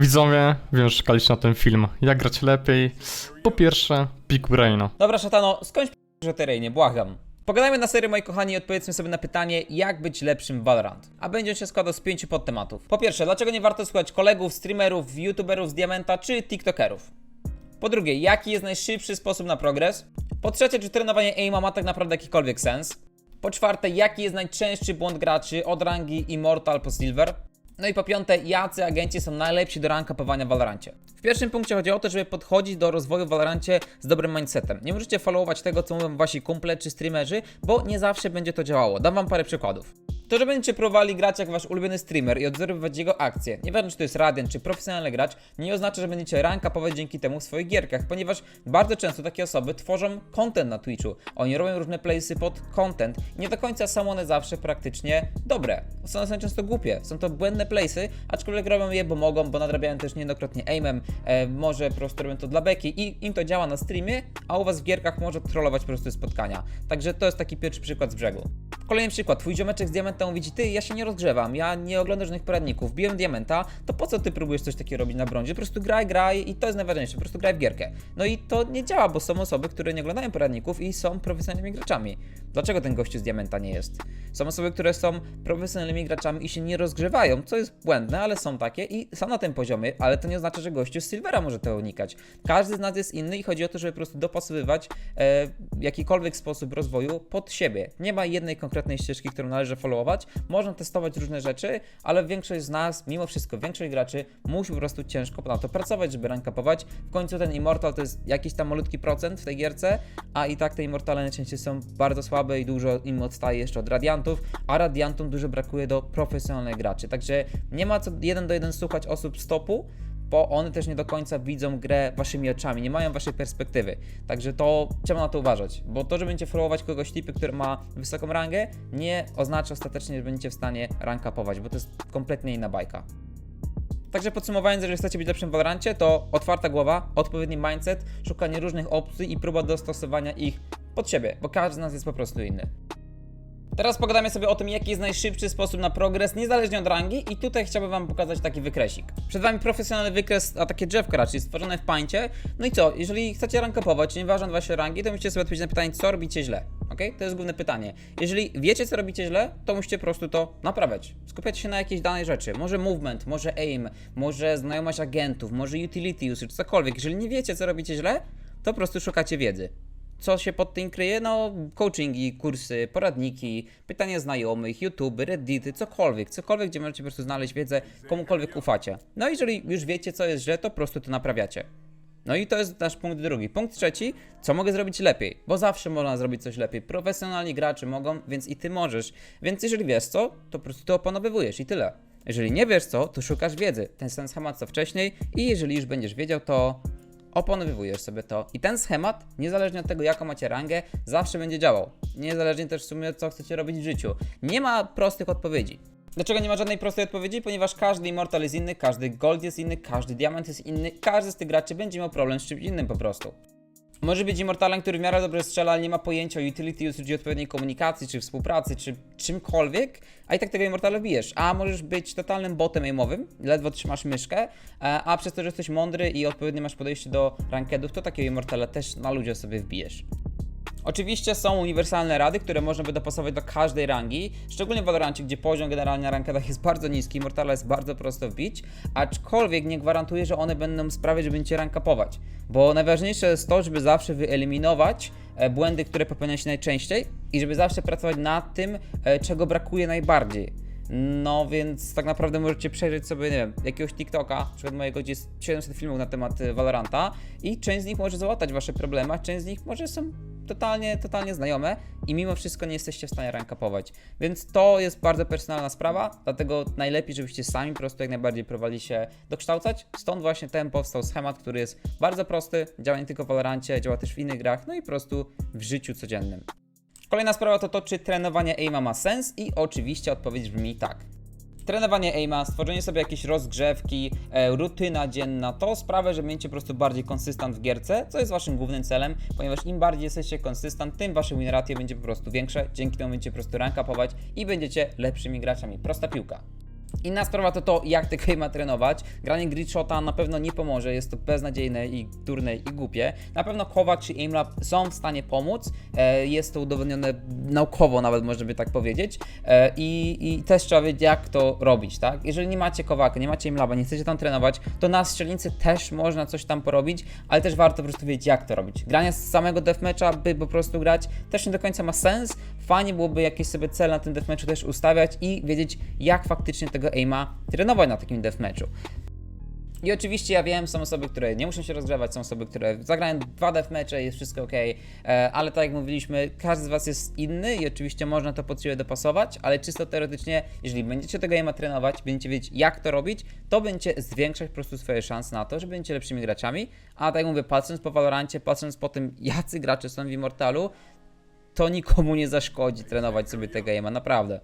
Widzowie, wiem, że czekaliście na ten film. Jak grać lepiej? Po pierwsze, pick braina. Dobra, szatano, skończ że terenie, błagam. Pogadajmy na serio, moi kochani, i odpowiedzmy sobie na pytanie, jak być lepszym Valorant. A będzie się składał z pięciu podtematów. Po pierwsze, dlaczego nie warto słuchać kolegów, streamerów, youtuberów z Diamenta czy tiktokerów? Po drugie, jaki jest najszybszy sposób na progres? Po trzecie, czy trenowanie aima ma tak naprawdę jakikolwiek sens? Po czwarte, jaki jest najczęstszy błąd graczy od rangi Immortal po Silver? No i po piąte, jacy agenci są najlepsi do rankowania w Valorancie. W pierwszym punkcie chodzi o to, żeby podchodzić do rozwoju w Valorancie z dobrym mindsetem. Nie możecie followować tego, co mówią wasi kumple czy streamerzy, bo nie zawsze będzie to działało. Dam wam parę przykładów. To, że będziecie próbowali grać jak wasz ulubiony streamer i odwzorowywać jego akcje, nieważne czy to jest Radiant czy profesjonalny gracz, nie oznacza, że będziecie rankapować dzięki temu w swoich gierkach, ponieważ bardzo często takie osoby tworzą content na Twitchu. Oni robią różne playsy pod content i nie do końca są one zawsze praktycznie dobre. Są one często głupie, są to błędne playsy, aczkolwiek robią je, bo mogą, bo nadrabiają też niejednokrotnie aimem, e, może po prostu robią to dla beki i im to działa na streamie, a u was w gierkach może trollować po prostu spotkania. Także to jest taki pierwszy przykład z brzegu. Kolejny przykład, twój ziomeczek z diamenta mówi ci, ty, ja się nie rozgrzewam, ja nie oglądam żadnych poradników, biłem diamenta, to po co ty próbujesz coś takiego robić na brązie? Po prostu graj, graj i to jest najważniejsze, po prostu graj w gierkę. No i to nie działa, bo są osoby, które nie oglądają poradników i są profesjonalnymi graczami. Dlaczego ten gościu z diamenta nie jest? Są osoby, które są profesjonalnymi graczami i się nie rozgrzewają, co jest błędne, ale są takie i są na tym poziomie, ale to nie oznacza, że gościu z Silvera może tego unikać. Każdy z nas jest inny i chodzi o to, żeby po prostu dopasowywać e, jakikolwiek sposób rozwoju pod siebie. Nie ma jednej konkretnej ścieżki, którą należy followować. Można testować różne rzeczy, ale większość z nas, mimo wszystko, większość graczy musi po prostu ciężko na to pracować, żeby rankapować. W końcu ten Immortal to jest jakiś tam malutki procent w tej gierce, a i tak te Immortale najczęściej są bardzo słabe i dużo im odstaje jeszcze od Radiantów, a Radiantom dużo brakuje do profesjonalnych graczy. Także nie ma co jeden do jeden słuchać osób z topu, bo one też nie do końca widzą grę waszymi oczami, nie mają waszej perspektywy. Także to trzeba na to uważać, bo to, że będziecie followować kogoś typy, który ma wysoką rangę, nie oznacza ostatecznie, że będziecie w stanie rankapować, bo to jest kompletnie inna bajka. Także podsumowując, jeżeli chcecie być lepszym w Valorancie, to otwarta głowa, odpowiedni mindset, szukanie różnych opcji i próba dostosowania ich pod siebie, bo każdy z nas jest po prostu inny. Teraz pogadamy sobie o tym, jaki jest najszybszy sposób na progres, niezależnie od rangi i tutaj chciałbym wam pokazać taki wykresik. Przed wami profesjonalny wykres, a takie drzewko raczej stworzone w pańcie. No i co, jeżeli chcecie rankopować, nieważne wasze rangi, to musicie sobie odpowiedzieć na pytanie, co robicie źle. Ok? To jest główne pytanie. Jeżeli wiecie, co robicie źle, to musicie po prostu to naprawiać. Skupiacie się na jakiejś danej rzeczy. Może movement, może aim, może znajomość agentów, może utility usage, cokolwiek. Jeżeli nie wiecie, co robicie źle, to po prostu szukacie wiedzy. Co się pod tym kryje? No, coachingi, kursy, poradniki, pytania znajomych, YouTube, Reddity, cokolwiek, cokolwiek, gdzie możecie po prostu znaleźć wiedzę, komukolwiek ufacie. No, jeżeli już wiecie, co jest źle, to po prostu to naprawiacie. No i to jest nasz punkt drugi. Punkt trzeci, co mogę zrobić lepiej? Bo zawsze można zrobić coś lepiej. Profesjonalni gracze mogą, więc i ty możesz. Więc jeżeli wiesz co, to po prostu to opanowywujesz i tyle. Jeżeli nie wiesz co, to szukasz wiedzy. Ten sam schemat co wcześniej i jeżeli już będziesz wiedział, to opanowywujesz sobie to. I ten schemat, niezależnie od tego, jaką macie rangę, zawsze będzie działał. Niezależnie też w sumie, co chcecie robić w życiu. Nie ma prostych odpowiedzi. Dlaczego nie ma żadnej prostej odpowiedzi? Ponieważ każdy Immortal jest inny, każdy Gold jest inny, każdy Diamant jest inny, każdy z tych graczy będzie miał problem z czymś innym po prostu. Może być Immortalem, który w miarę dobrze strzela, ale nie ma pojęcia o utility, usage odpowiedniej komunikacji, czy współpracy, czy czymkolwiek, a i tak tego Immortala wbijesz. A możesz być totalnym botem aimowym, ledwo trzymasz myszkę, e, a przez to, że jesteś mądry i odpowiednio masz podejście do rankedów, to takiego Immortala też na ludziach sobie wbijesz. Oczywiście są uniwersalne rady, które można by dopasować do każdej rangi, szczególnie w Valorancie, gdzie poziom generalnie na rankedach jest bardzo niski, Immortala jest bardzo prosto wbić, aczkolwiek nie gwarantuję, że one będą sprawiać, że będziecie rankapować, bo najważniejsze jest to, żeby zawsze wyeliminować e, błędy, które popełnia się najczęściej i żeby zawsze pracować nad tym, e, czego brakuje najbardziej. No więc tak naprawdę możecie przejrzeć sobie, nie wiem, jakiegoś TikToka, na przykład mojego, gdzie jest 700 filmów na temat y, Valoranta i część z nich może załatać wasze problemy, a część z nich może są totalnie, totalnie znajome i mimo wszystko nie jesteście w stanie rankapować. Więc to jest bardzo personalna sprawa, dlatego najlepiej, żebyście sami po prostu jak najbardziej próbowali się dokształcać. Stąd właśnie ten powstał schemat, który jest bardzo prosty, działa nie tylko w Valorancie, działa też w innych grach, no i po prostu w życiu codziennym. Kolejna sprawa to to, czy trenowanie aima ma sens i oczywiście odpowiedź brzmi tak. Trenowanie aima, stworzenie sobie jakiejś rozgrzewki, e, rutyna dzienna, to sprawia, że będziecie po prostu bardziej konsystent w gierce, co jest waszym głównym celem, ponieważ im bardziej jesteście konsystent, tym wasze win ratio będzie po prostu większe, dzięki temu będziecie po prostu rank upować i będziecie lepszymi graczami. Prosta piłka. Inna sprawa to to, jak tego aima trenować. Granie gridshota na pewno nie pomoże, jest to beznadziejne i durne i głupie. Na pewno Kovac czy Aimlab są w stanie pomóc, e, jest to udowodnione naukowo nawet można by tak powiedzieć e, i, i też trzeba wiedzieć jak to robić, tak? Jeżeli nie macie Kovaka, nie macie Aimlaba, nie chcecie tam trenować, to na strzelnicy też można coś tam porobić, ale też warto po prostu wiedzieć jak to robić. Granie z samego deathmatcha, by po prostu grać, też nie do końca ma sens. Fajnie byłoby jakieś sobie cel na tym deathmatchu też ustawiać i wiedzieć jak faktycznie tego aima trenować na takim deathmatchu. I oczywiście ja wiem, są osoby, które nie muszą się rozgrzewać, są osoby, które zagrają dwa deathmatche, jest wszystko ok, ale tak jak mówiliśmy, każdy z Was jest inny i oczywiście można to pod siebie dopasować, ale czysto teoretycznie, jeżeli będziecie tego game'a trenować, będziecie wiedzieć jak to robić, to będziecie zwiększać po prostu swoje szanse na to, że będziecie lepszymi graczami, a tak jak mówię, patrząc po Valorancie, patrząc po tym, jacy gracze są w Immortalu, to nikomu nie zaszkodzi trenować sobie tego game'a, naprawdę.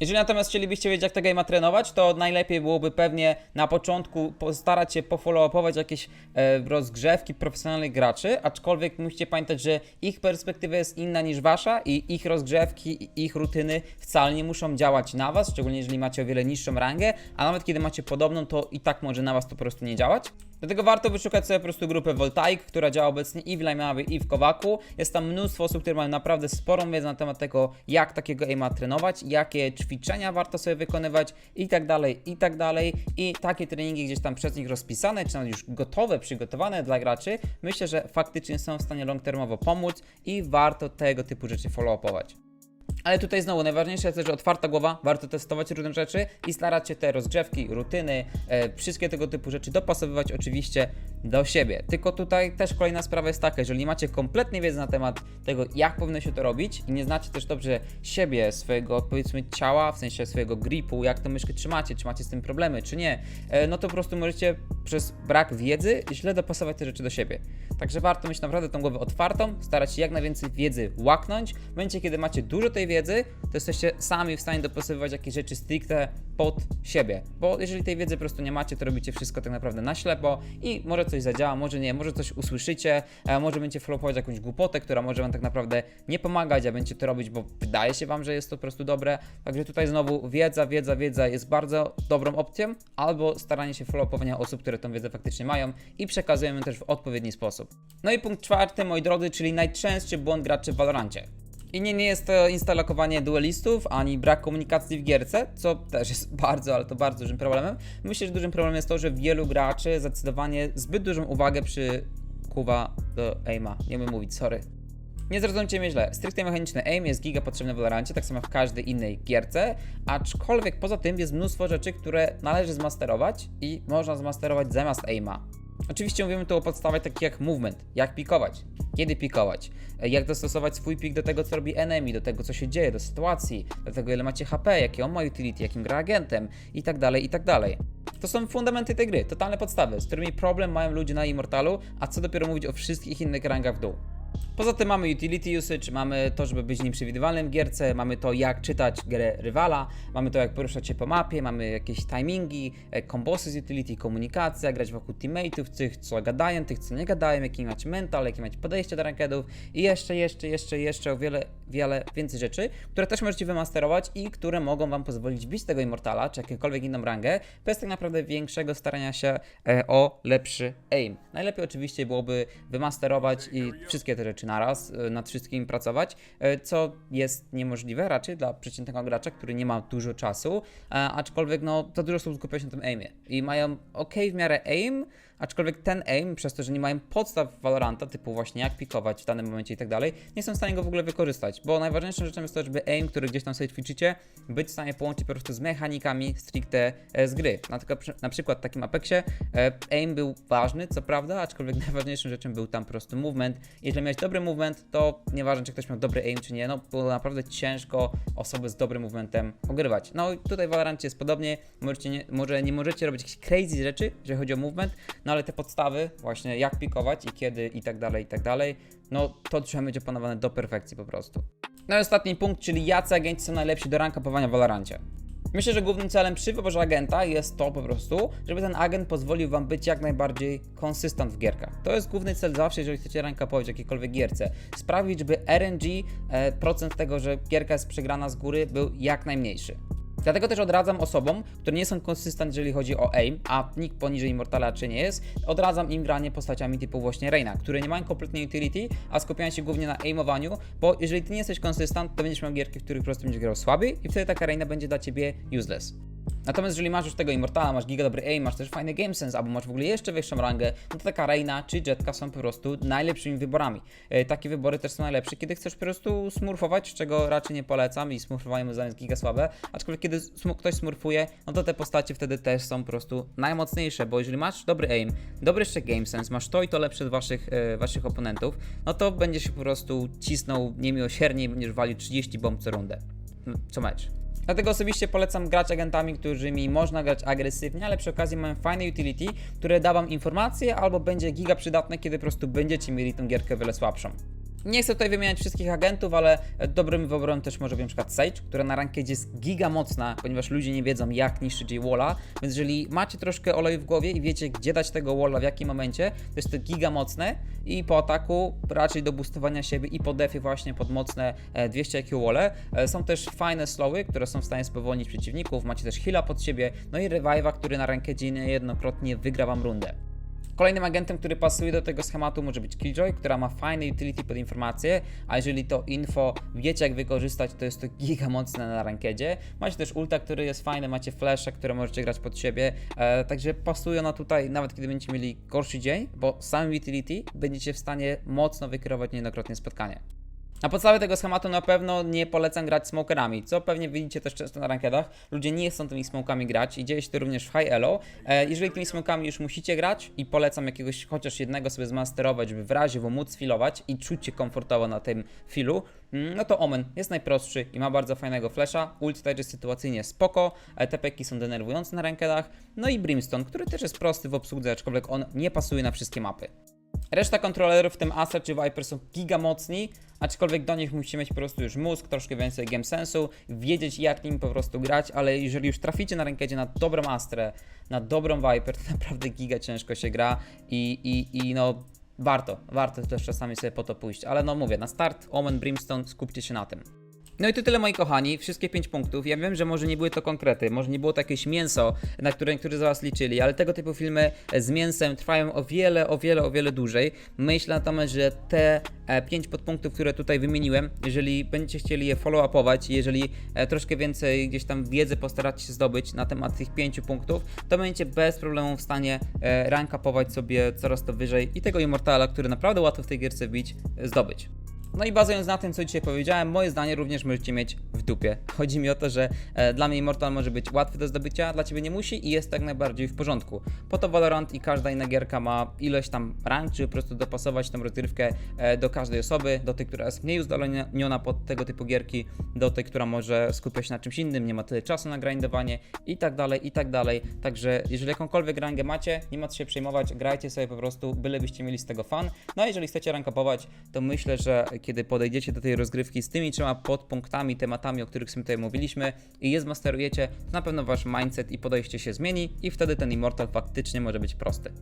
Jeżeli natomiast chcielibyście wiedzieć, jak tego game'a trenować, to najlepiej byłoby pewnie na początku postarać się pofollowować jakieś e, rozgrzewki profesjonalnych graczy, aczkolwiek musicie pamiętać, że ich perspektywa jest inna niż wasza i ich rozgrzewki, ich rutyny wcale nie muszą działać na was, szczególnie jeżeli macie o wiele niższą rangę, a nawet kiedy macie podobną, to i tak może na was to po prostu nie działać. Dlatego warto wyszukać sobie po prostu grupę Voltaic, która działa obecnie i w Lime'awie, i w Kowaku. Jest tam mnóstwo osób, które mają naprawdę sporą wiedzę na temat tego, jak takiego aima trenować, jakie ćwiczenia warto sobie wykonywać i tak dalej, i tak dalej. I takie treningi gdzieś tam przez nich rozpisane, czy nawet już gotowe, przygotowane dla graczy, myślę, że faktycznie są w stanie long-termowo pomóc i warto tego typu rzeczy follow-upować. Ale tutaj znowu najważniejsze jest że otwarta głowa, warto testować różne rzeczy i starać się te rozgrzewki, rutyny, e, wszystkie tego typu rzeczy dopasowywać oczywiście do siebie. Tylko tutaj też kolejna sprawa jest taka, jeżeli macie kompletnej wiedzy na temat tego, jak powinno się to robić i nie znacie też dobrze siebie, swojego powiedzmy ciała, w sensie swojego gripu, jak tę myszkę trzymacie, czy macie z tym problemy, czy nie, e, no to po prostu możecie przez brak wiedzy źle dopasować te rzeczy do siebie. Także warto mieć naprawdę tą głowę otwartą, starać się jak najwięcej wiedzy łaknąć. W momencie, kiedy macie dużo tej wiedzy, to jesteście sami w stanie dopasowywać jakieś rzeczy stricte pod siebie. Bo jeżeli tej wiedzy po prostu nie macie, to robicie wszystko tak naprawdę na ślepo i może coś zadziała, może nie, może coś usłyszycie, a może będziecie flopować jakąś głupotę, która może wam tak naprawdę nie pomagać, a będziecie to robić, bo wydaje się wam, że jest to po prostu dobre. Także tutaj znowu wiedza, wiedza, wiedza jest bardzo dobrą opcją, albo staranie się followowania osób, które tą wiedzę faktycznie mają i przekazujemy też w odpowiedni sposób. No i punkt czwarty, moi drodzy, czyli najczęstszy błąd graczy w Valorancie. I nie, nie jest to instalowanie duelistów, ani brak komunikacji w gierce, co też jest bardzo, ale to bardzo dużym problemem. Myślę, że dużym problemem jest to, że wielu graczy zdecydowanie zbyt dużą uwagę przykuwa do aima. Nie umiem mówić, sorry. Nie zrozumcie mnie źle, stricte mechaniczny aim jest giga potrzebny w Valorancie, tak samo w każdej innej gierce, aczkolwiek poza tym jest mnóstwo rzeczy, które należy zmasterować i można zmasterować zamiast aima. Oczywiście mówimy tu o podstawach takich jak movement, jak pikować, kiedy pikować, e, jak dostosować swój pik do tego, co robi enemy, do tego, co się dzieje, do sytuacji, do tego, ile macie HP, jakie on ma utility, jakim gra agentem i tak dalej, i tak. To są fundamenty tej gry, totalne podstawy, z którymi problem mają ludzie na Immortalu, a co dopiero mówić o wszystkich innych rangach w dół. Poza tym mamy utility usage, mamy to, żeby być nieprzewidywalnym w gierce, mamy to, jak czytać grę rywala, mamy to, jak poruszać się po mapie, mamy jakieś timingi, e, kombosy z utility, komunikacja, grać wokół teammateów, tych, co gadają, tych, co nie gadają, jaki macie mental, jakie macie podejście do rankedów i jeszcze, jeszcze, jeszcze, jeszcze o wiele, wiele więcej rzeczy, które też możecie wymasterować i które mogą Wam pozwolić bić tego Immortala, czy jakąkolwiek inną rangę, bez tak naprawdę większego starania się e, o lepszy aim. Najlepiej oczywiście byłoby wymasterować i wszystkie te rzeczy naraz, e, nad wszystkim pracować, e, co jest niemożliwe raczej dla przeciętnego gracza, który nie ma dużo czasu, aczkolwiek no, to dużo osób skupia się na tym aimie i mają ok w miarę aim, aczkolwiek ten aim, przez to, że nie mają podstaw Valoranta, typu właśnie jak pikować w danym momencie i tak dalej, nie są w stanie go w ogóle wykorzystać, bo najważniejszą rzeczą jest to, żeby aim, który gdzieś tam sobie ćwiczycie, być w stanie połączyć po prostu z mechanikami stricte e, z gry. Na, na przykład w takim Apexie e, aim był ważny, co prawda, aczkolwiek najważniejszą rzeczą był tam po prostu movement. Jeżeli miałeś dobry movement, to nieważne, czy ktoś miał dobry aim, czy nie, no było naprawdę ciężko osoby z dobrym movementem ogrywać. No i tutaj w Valorancie jest podobnie, możecie nie, może nie możecie robić jakichś crazy rzeczy, jeżeli chodzi o movement, no ale te podstawy, właśnie jak pikować i kiedy i tak dalej, i tak dalej, no to trzeba mieć opanowane do perfekcji po prostu. No i ostatni punkt, czyli jacy agenci są najlepsi do rankowania w Valorancie. Myślę, że głównym celem przy wyborze agenta jest to po prostu, żeby ten agent pozwolił wam być jak najbardziej konsystent w gierkach. To jest główny cel zawsze, jeżeli chcecie ranka w jakiejkolwiek gierce. Sprawić, żeby RNG, e, procent tego, że gierka jest przegrana z góry, był jak najmniejszy. Dlatego też odradzam osobom, które nie są konsystent, jeżeli chodzi o aim, a nikt poniżej Immortala czy nie jest, odradzam im granie postaciami typu właśnie Reina, które nie mają kompletnie utility, a skupiają się głównie na aimowaniu, bo jeżeli ty nie jesteś konsystent, to będziesz miał gierki, w których po prostu będziesz grał słaby i wtedy taka Reina będzie dla ciebie useless. Natomiast jeżeli masz już tego Immortala, masz giga dobry aim, masz też fajny game sense, albo masz w ogóle jeszcze wyższą rangę, no to taka Reina czy Jetka są po prostu najlepszymi wyborami. E, takie wybory też są najlepsze, kiedy chcesz po prostu smurfować, czego raczej nie polecam i smurfowanie moim zdaniem jest giga słabe, aczkolwiek kiedy smu- ktoś smurfuje, no to te postacie wtedy też są po prostu najmocniejsze, bo jeżeli masz dobry aim, dobry jeszcze game sense, masz to i to lepsze od waszych, e, waszych oponentów, no to będziesz się po prostu cisnął niemiłosiernie i będziesz walił 30 bomb co rundę. Co mecz. Dlatego osobiście polecam grać agentami, którymi można grać agresywnie, ale przy okazji mają fajne utility, które da wam informacje albo będzie giga przydatne, kiedy po prostu będziecie mieli tą gierkę wiele słabszą. Nie chcę tutaj wymieniać wszystkich agentów, ale dobrym wyborem też może być przykład Sage, która na rankedzie jest giga mocna, ponieważ ludzie nie wiedzą jak niszczyć jej walla, więc jeżeli macie troszkę oleju w głowie i wiecie gdzie dać tego walla, w jakim momencie, to jest to giga mocne i po ataku raczej do boostowania siebie i po defie właśnie pod mocne e, 200 IQ walle. Są też fajne slowy, które są w stanie spowolnić przeciwników, macie też heala pod siebie, no i revive'a, który na rankedzie niejednokrotnie wygra wam rundę. Kolejnym agentem, który pasuje do tego schematu może być Killjoy, która ma fajne utility pod informacje, a jeżeli to info wiecie jak wykorzystać, to jest to giga mocne na rankedzie. Macie też ulta, który jest fajny, macie flashe, które możecie grać pod siebie, e, także pasuje ona tutaj nawet kiedy będziecie mieli gorszy dzień, bo samym utility będziecie w stanie mocno wykierować niejednokrotnie spotkanie. Na podstawie tego schematu na pewno nie polecam grać smokerami, co pewnie widzicie też często na rankedach. Ludzie nie chcą tymi smokami grać i dzieje się to również w high elo. E, jeżeli tymi smokami już musicie grać i polecam jakiegoś chociaż jednego sobie zmasterować, żeby w razie wo móc filować i czuć się komfortowo na tym filu, mm, no to Omen jest najprostszy i ma bardzo fajnego flasha. Ult też jest sytuacyjnie spoko, e, te peki są denerwujące na rankedach. No i Brimstone, który też jest prosty w obsłudze, aczkolwiek on nie pasuje na wszystkie mapy. Reszta kontrolerów, w tym Acer czy Viper, są giga mocni, aczkolwiek do nich musimy mieć po prostu już mózg, troszkę więcej game sensu, wiedzieć jak nim po prostu grać, ale jeżeli już traficie na rankedzie na dobrą Astrę, na dobrą Viper, to naprawdę giga ciężko się gra i, i, i no warto, warto też czasami sobie po to pójść, ale no mówię, na start Omen Brimstone, skupcie się na tym. No i to tyle moi kochani, wszystkie 5 punktów. Ja wiem, że może nie były to konkrety, może nie było to jakieś mięso, na które niektórzy z Was liczyli, ale tego typu filmy z mięsem trwają o wiele, o wiele, o wiele dłużej. Myślę natomiast, że te 5 podpunktów, które tutaj wymieniłem, jeżeli będziecie chcieli je follow-upować, jeżeli e, troszkę więcej gdzieś tam wiedzy postaracie się zdobyć na temat tych 5 punktów, to będziecie bez problemu w stanie e, rank-upować sobie coraz to wyżej i tego Immortala, który naprawdę łatwo w tej gierce bić, zdobyć. No i bazując na tym, co dzisiaj powiedziałem, moje zdanie również możecie mieć w dupie. Chodzi mi o to, że e, dla mnie Immortal może być łatwy do zdobycia, dla ciebie nie musi i jest tak najbardziej w porządku. Po to Valorant i każda inna gierka ma ilość tam rank, żeby po prostu dopasować tą rozgrywkę e, do każdej osoby, do tej, która jest mniej uzdolniona pod tego typu gierki, do tej, która może skupia się na czymś innym, nie ma tyle czasu na grindowanie i tak dalej, i tak dalej. Także jeżeli jakąkolwiek rangę macie, nie ma co się przejmować, grajcie sobie po prostu, bylebyście mieli z tego fan. No a jeżeli chcecie rankować, to myślę, że kiedy podejdziecie do tej rozgrywki z tymi trzema podpunktami, tematami, o których sobie tutaj mówiliśmy i je zmasterujecie, na pewno wasz mindset i podejście się zmieni i wtedy ten Immortal faktycznie może być prosty.